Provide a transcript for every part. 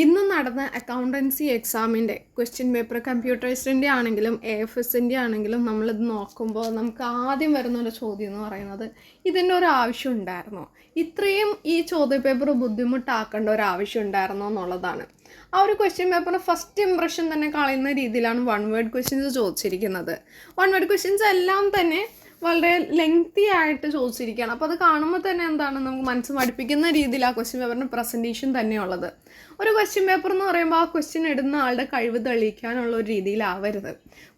ഇന്ന് നടന്ന അക്കൗണ്ടൻസി എക്സാമിന്റെ ക്വസ്റ്റ്യൻ പേപ്പർ കമ്പ്യൂട്ടേഴ്സിന്റെ ആണെങ്കിലും എ എഫ് എസിന്റെ ആണെങ്കിലും നമ്മളിത് നോക്കുമ്പോൾ നമുക്ക് ആദ്യം വരുന്ന ഒരു ചോദ്യം എന്ന് പറയുന്നത് ഇതിന്റെ ഒരു ആവശ്യം ഉണ്ടായിരുന്നോ? ഇത്രയും ഈ ചോദ്യ പേപ്പർ ബുദ്ധിമുട്ടാക്കേണ്ട ഒരു ആവശ്യം ഉണ്ടായിരുന്നോ എന്നുള്ളതാണ്. ആ ഒരു ക്വസ്റ്റ്യൻ പേപ്പറിന് ഫസ്റ്റ് ഇമ്പ്രഷൻ തന്നെ കളയുന്ന രീതിയിലാണ് വൺ വേർഡ് ക്വസ്റ്റ്യൻസ് ചോദിച്ചിരിക്കുന്നത്. വൺ വേർഡ് ക്വസ്റ്റ്യൻസ് എല്ലാം തന്നെ വളരെ ലെങ്തി ആയിട്ട് ചോദിച്ചിരിക്കുകയാണ്. അപ്പോൾ അത് കാണുമ്പോൾ തന്നെ എന്താണ് നമുക്ക് മനസ്സ് മടുപ്പിക്കുന്ന രീതിയിൽ ആ ക്വസ്റ്റ്യൻ പേപ്പറിന്റെ പ്രസന്റേഷൻ തന്നെയുള്ളത്. ഒരു ക്വസ്റ്റ്യൻ പേപ്പർ എന്ന് പറയുമ്പോൾ ആ ക്വസ്റ്റ്യൻ ഇടുന്ന ആളുടെ കഴിവ് തെളിയിക്കാനുള്ള ഒരു രീതിയിലാവരുത്.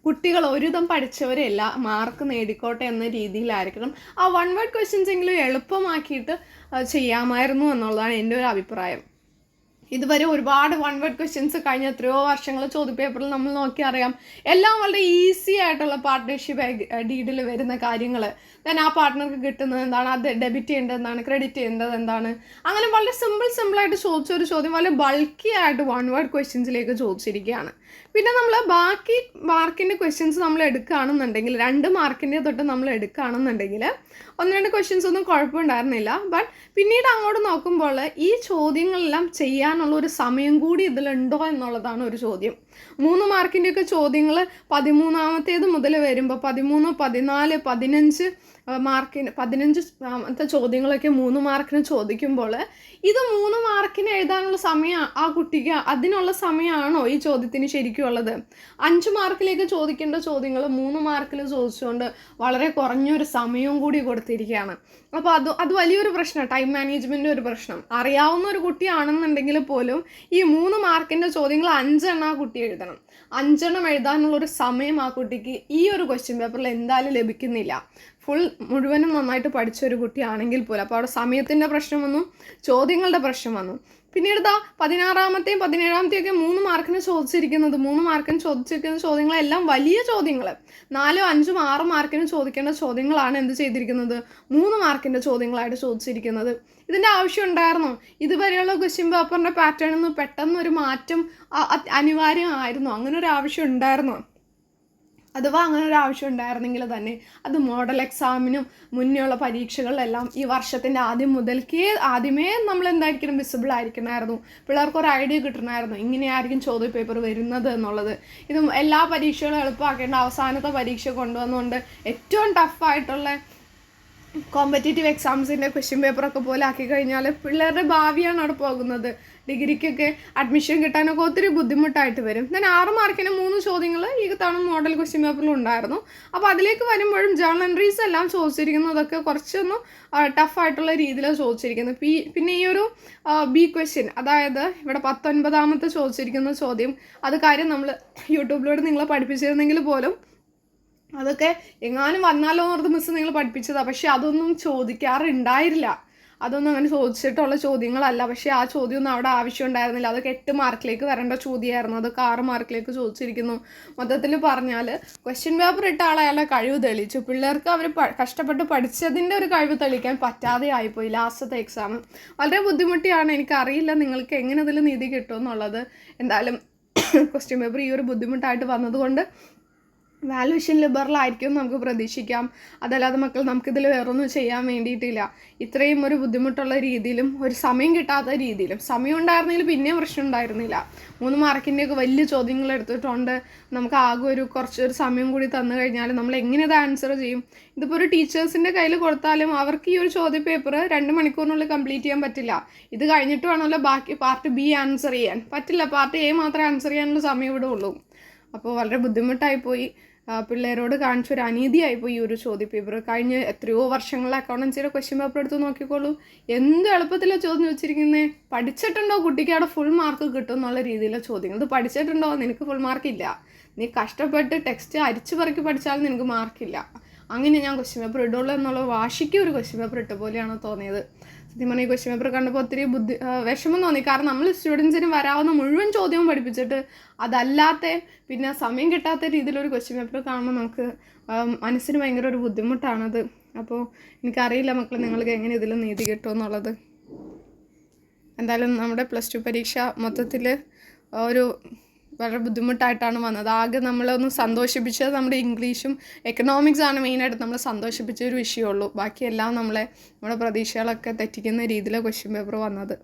കുട്ടികൾ ഒരുവിധം പഠിച്ചവരെയല്ല മാർക്ക് നേടിക്കോട്ടെ എന്ന രീതിയിലായിരിക്കണം. ആ വൺ വേർഡ് ക്വസ്റ്റ്യൻസ് എങ്കിലും എളുപ്പമാക്കിയിട്ട് ചെയ്യാമായിരുന്നു എന്നുള്ളതാണ് എന്റെ ഒരു അഭിപ്രായം. ഇതുവരെ ഒരുപാട് വൺ വേർഡ് ക്വസ്റ്റ്യൻസ് കഴിഞ്ഞ എത്രയോ വർഷങ്ങൾ ചോദ്യപേപ്പറിൽ നമ്മൾ നോക്കി അറിയാം. എല്ലാം വളരെ ഈസി ആയിട്ടുള്ള പാർട്ട്ണർഷിപ്പ് ഡീഡിൽ വരുന്ന കാര്യങ്ങൾ ദെൻ ആ പാർട്ട്ണർക്ക് കിട്ടുന്നത് എന്താണ്? അത് ഡെബിറ്റ് ചെയ്യേണ്ടത് എന്താണ് ക്രെഡിറ്റ് ചെയ്യേണ്ടത് എന്താണ് അങ്ങനെ വളരെ സിമ്പിൾ സിമ്പിളായിട്ട് ചോദിച്ച ഒരു ചോദ്യം വളരെ ബൾക്കി ആയിട്ട് വൺ വേർഡ് ക്വസ്റ്റ്യൻസിലേക്ക് ചോദിച്ചിരിക്കുകയാണ്. പിന്നെ നമ്മൾ ബാക്കി മാർക്കിന്റെ ക്വസ്റ്റ്യൻസ് നമ്മൾ എടുക്കുകയാണെന്നുണ്ടെങ്കിൽ രണ്ട് മാർക്കിന്റെ തൊട്ട് നമ്മൾ എടുക്കുകയാണെന്നുണ്ടെങ്കിൽ ഒന്ന് രണ്ട് ക്വസ്റ്റ്യൻസ് ഒന്നും കുഴപ്പമുണ്ടായിരുന്നില്ല. ബട്ട് പിന്നീട് അങ്ങോട്ട് നോക്കുമ്പോൾ ഈ ചോദ്യങ്ങളെല്ലാം ചെയ്യാനുള്ള ഒരു സമയം കൂടി ഇതിലുണ്ടോ എന്നുള്ളതാണ് ഒരു ചോദ്യം. മൂന്ന് മാർക്കിന്റെയൊക്കെ ചോദ്യങ്ങൾ പതിമൂന്നാമത്തേത് മുതൽ വരുമ്പോൾ പതിമൂന്ന് പതിനാല് പതിനഞ്ച് മാർക്കിന് പതിനഞ്ച് ആമത്തെ ചോദ്യങ്ങളൊക്കെ മൂന്ന് മാർക്കിന് ചോദിക്കുമ്പോൾ ഇത് മൂന്ന് മാർക്കിന് എഴുതാനുള്ള സമയം ആ കുട്ടിക്ക് അതിനുള്ള സമയമാണോ ഈ ചോദ്യത്തിന് ശരിക്കും ഉള്ളത്? അഞ്ച് മാർക്കിലേക്ക് ചോദിക്കേണ്ട ചോദ്യങ്ങൾ മൂന്ന് മാർക്കിൽ ചോദിച്ചുകൊണ്ട് വളരെ കുറഞ്ഞൊരു സമയവും കൂടി കൊടുത്തിരിക്കുകയാണ് അപ്പോൾ അത് അത് വലിയൊരു പ്രശ്നമാണ് ടൈം മാനേജ്മെന്റ് ഒരു പ്രശ്നം. അറിയാവുന്ന ഒരു കുട്ടിയാണെന്നുണ്ടെങ്കിൽ പോലും ഈ മൂന്ന് മാർക്കിന്റെ ചോദ്യങ്ങൾ അഞ്ചെണ്ണം ആ കുട്ടി എഴുതണം. അഞ്ചെണ്ണം എഴുതാനുള്ള ഒരു സമയം ആ കുട്ടിക്ക് ഈ ഒരു ക്വസ്റ്റ്യൻ പേപ്പറിൽ എന്തായാലും ലഭിക്കുന്നില്ല. ഫുൾ മുഴുവനും നന്നായിട്ട് പഠിച്ച ഒരു കുട്ടിയാണെങ്കിൽ പോലും. അപ്പോൾ അവിടെ സമയത്തിന്റെ പ്രശ്നം വന്നു ചോദ്യങ്ങളുടെ പ്രശ്നം വന്നു. പിന്നീട് ദാ പതിനാറാമത്തെയും പതിനേഴാമത്തെയും ഒക്കെ മൂന്ന് മാർക്കിന് ചോദിച്ചിരിക്കുന്നത് മൂന്ന് മാർക്കിന് ചോദിച്ചിരിക്കുന്ന ചോദ്യങ്ങളെല്ലാം വലിയ ചോദ്യങ്ങൾ നാലോ അഞ്ചും ആറ് മാർക്കിന് ചോദിക്കേണ്ട ചോദ്യങ്ങളാണ് എന്ത് ചെയ്തിരിക്കുന്നത്? മൂന്ന് മാർക്കിന്റെ ചോദ്യങ്ങളായിട്ട് ചോദിച്ചിരിക്കുന്നത്. ഇതിന്റെ ആവശ്യം ഉണ്ടായിരുന്നോ? ഇതുവരെയുള്ള ക്വസ്റ്റ്യൻ പേപ്പറിന്റെ പാറ്റേണിൽ നിന്ന് പെട്ടെന്ന് ഒരു മാറ്റം അനിവാര്യമായിരുന്നോ? അങ്ങനെ ഒരു ആവശ്യം ഉണ്ടായിരുന്നോ? അഥവാ അങ്ങനെ ഒരു ആവശ്യം ഉണ്ടായിരുന്നെങ്കിൽ തന്നെ അത് മോഡൽ എക്സാമിനും മുന്നേയുള്ള പരീക്ഷകളിലെല്ലാം ഈ വർഷത്തിന്റെ ആദ്യം മുതൽക്കേ ആദ്യമേ നമ്മൾ എന്തായിരിക്കണം വിസിബിൾ ആയിരിക്കണമായിരുന്നു. പിള്ളേർക്ക് ഒരു ഐഡിയ കിട്ടണമായിരുന്നു. ഇങ്ങനെയായിരിക്കും ചോദ്യ പേപ്പർ വരുന്നത് എന്നുള്ളത്. ഇതും എല്ലാ പരീക്ഷകളും എളുപ്പമാക്കേണ്ട അവസാനത്തെ പരീക്ഷ കൊണ്ടുവന്നുകൊണ്ട് ഏറ്റവും ടഫായിട്ടുള്ള കോമ്പറ്റേറ്റീവ് എക്സാംസിന്റെ ക്വസ്റ്റ്യൻ പേപ്പറൊക്കെ പോലെ ആക്കി കഴിഞ്ഞാൽ പിള്ളേരുടെ ഭാവിയാണ് അവിടെ പോകുന്നത്. ഡിഗ്രിക്കൊക്കെ അഡ്മിഷൻ കിട്ടാനൊക്കെ ഒത്തിരി ബുദ്ധിമുട്ടായിട്ട് വരും. ഞാൻ ആറ് മാർക്കിന് മൂന്ന് ചോദ്യങ്ങൾ ഈ തവണ മോഡൽ ക്വസ്റ്റ്യൻ പേപ്പറിൽ ഉണ്ടായിരുന്നു. അപ്പോൾ അതിലേക്ക് വരുമ്പോഴും ജേണൽ എൻട്രീസ് എല്ലാം ചോദിച്ചിരിക്കുന്നതൊക്കെ കുറച്ചൊന്ന് ടഫായിട്ടുള്ള രീതിയിലാണ് ചോദിച്ചിരിക്കുന്നത്. പിന്നെ ഈ ഒരു ബി ക്വസ്റ്റ്യൻ അതായത് ഇവിടെ പത്തൊൻപതാമത്തെ ചോദിച്ചിരിക്കുന്ന ചോദ്യം അത് കാര്യം നമ്മൾ യൂട്യൂബിലൂടെ നിങ്ങളെ പഠിപ്പിച്ചിരുന്നെങ്കിൽ പോലും അതൊക്കെ എങ്ങാനും വന്നാലോ എന്നോർത്ത് മിസ് നിങ്ങൾ പഠിപ്പിച്ചതാണ് പക്ഷെ അതൊന്നും ചോദിക്കാറുണ്ടായിരില്ല അതൊന്നും അങ്ങനെ ചോദിച്ചിട്ടുള്ള ചോദ്യങ്ങളല്ല. പക്ഷേ ആ ചോദ്യമൊന്നും അവിടെ ആവശ്യം ഉണ്ടായിരുന്നില്ല അതൊക്കെ എട്ട് മാർക്കിലേക്ക് വരേണ്ട ചോദ്യമായിരുന്നു. അതൊക്കെ ആറ് മാർക്കിലേക്ക് ചോദിച്ചിരിക്കുന്നു. മൊത്തത്തിൽ പറഞ്ഞാൽ ക്വസ്റ്റ്യൻ പേപ്പർ ഇട്ട ആൾ കഴിവ് തെളിയിച്ചു. പിള്ളേർക്ക് അവർ കഷ്ടപ്പെട്ട് പഠിച്ചതിന്റെ ഒരു കഴിവ് തെളിയിക്കാൻ പറ്റാതെ ആയിപ്പോയി ലാസ്റ്റത്തെ എക്സാം വളരെ ബുദ്ധിമുട്ടിയാണ്. എനിക്കറിയില്ല നിങ്ങൾക്ക് എങ്ങനെ ഇതിൽ നീതി കിട്ടുമെന്നുള്ളത് എന്തായാലും ക്വസ്റ്റ്യൻ പേപ്പർ ഈ ഒരു ബുദ്ധിമുട്ടായിട്ട് വന്നതുകൊണ്ട് വാല്യൂഷൻ ലിബറലായിരിക്കും നമുക്ക് പ്രതീക്ഷിക്കാം. അതല്ലാതെ മക്കൾ നമുക്കിതിൽ വേറൊന്നും ചെയ്യാൻ വേണ്ടിയിട്ടില്ല. ഇത്രയും ഒരു ബുദ്ധിമുട്ടുള്ള രീതിയിലും ഒരു സമയം കിട്ടാത്ത രീതിയിലും സമയം ഉണ്ടായിരുന്നെങ്കിൽ പിന്നെയും പ്രശ്നം ഉണ്ടായിരുന്നില്ല. മൂന്ന് മാർക്കിന്റെയൊക്കെ വലിയ ചോദ്യങ്ങൾ എടുത്തിട്ടുണ്ട്. നമുക്ക് ആകെ ഒരു കുറച്ചൊരു സമയം കൂടി തന്നു കഴിഞ്ഞാൽ നമ്മൾ എങ്ങനെ ഇത് ആൻസർ ചെയ്യും? ഇതിപ്പോൾ ഒരു ടീച്ചേഴ്സിന്റെ കയ്യിൽ കൊടുത്താലും അവർക്ക് ഈ ഒരു ചോദ്യ പേപ്പർ രണ്ട് മണിക്കൂറിനുള്ളിൽ കംപ്ലീറ്റ് ചെയ്യാൻ പറ്റില്ല. ഇത് കഴിഞ്ഞിട്ട് വേണമല്ലോ ബാക്കി പാർട്ട് ബി ആൻസർ ചെയ്യാൻ. പറ്റില്ല പാർട്ട് എ മാത്രമേ ആൻസർ ചെയ്യാനുള്ള സമയം ഇവിടെ ഉള്ളൂ. അപ്പോൾ വളരെ ബുദ്ധിമുട്ടായിപ്പോയി. പിള്ളേരോട് കാണിച്ചൊരു അനീതിയായിപ്പോയി ഈ ഒരു ചോദ്യപേപ്പർ. കഴിഞ്ഞ എത്രയോ വർഷങ്ങളിൽ അക്കൗണ്ടൻസിയുടെ ക്വസ്റ്റ്യൻ പേപ്പർ എടുത്ത് നോക്കിക്കോളൂ. എന്ത് എളുപ്പത്തിലാണ് ചോദ്യം വെച്ചിരിക്കുന്നത് പഠിച്ചിട്ടുണ്ടോ കുട്ടിക്ക് അവിടെ ഫുൾ മാർക്ക് കിട്ടും എന്നുള്ള രീതിയിലെ ചോദ്യങ്ങൾ. ഇത് പഠിച്ചിട്ടുണ്ടോ? നിനക്ക് ഫുൾ മാർക്കില്ല നീ കഷ്ടപ്പെട്ട് ടെക്സ്റ്റ് അരിച്ചു പറക്കി പഠിച്ചാലും നിനക്ക് മാർക്കില്ല അങ്ങനെ ഞാൻ ക്വസ്റ്റ്യൻ പേപ്പർ ഇടുള്ളൂ എന്നുള്ള വാശിക്ക് ഒരു ക്വസ്റ്റ്യൻ പേപ്പർ ഇട്ട പോലെയാണ് തോന്നിയത്. സത്യം പറഞ്ഞാൽ ഈ ക്വസ്റ്റ്യൻ പേപ്പർ കണ്ടപ്പോൾ ഒത്തിരി ബുദ്ധി വിഷമം തോന്നി. കാരണം നമ്മൾ സ്റ്റുഡൻസിന് വരാവുന്ന മുഴുവൻ ചോദ്യവും പഠിപ്പിച്ചിട്ട് അതല്ലാത്ത പിന്നെ സമയം കിട്ടാത്ത രീതിയിലൊരു ക്വസ്റ്റ്യൻ പേപ്പർ കാണുമ്പോൾ നമുക്ക് മനസ്സിന് ഭയങ്കര ഒരു ബുദ്ധിമുട്ടാണത്. അപ്പോൾ എനിക്കറിയില്ല മക്കൾ നിങ്ങൾക്ക് എങ്ങനെ ഇതിൽ നീതി കിട്ടുമെന്നുള്ളത് എന്തായാലും നമ്മുടെ പ്ലസ് ടു പരീക്ഷ മൊത്തത്തിൽ ഒരു വളരെ ബുദ്ധിമുട്ടായിട്ടാണ് വന്നത്. ആകെ നമ്മളൊന്ന് സന്തോഷിപ്പിച്ചത് നമ്മുടെ ഇംഗ്ലീഷും എക്കണോമിക്സ് ആണ് മെയിനായിട്ട് നമ്മൾ സന്തോഷിപ്പിച്ച ഒരു വിഷയമുള്ളൂ ബാക്കിയെല്ലാം നമ്മളെ നമ്മുടെ പ്രതീക്ഷകളൊക്കെ തെറ്റിക്കുന്ന രീതിയിലാണ് ക്വസ്റ്റ്യൻ പേപ്പർ വന്നത്.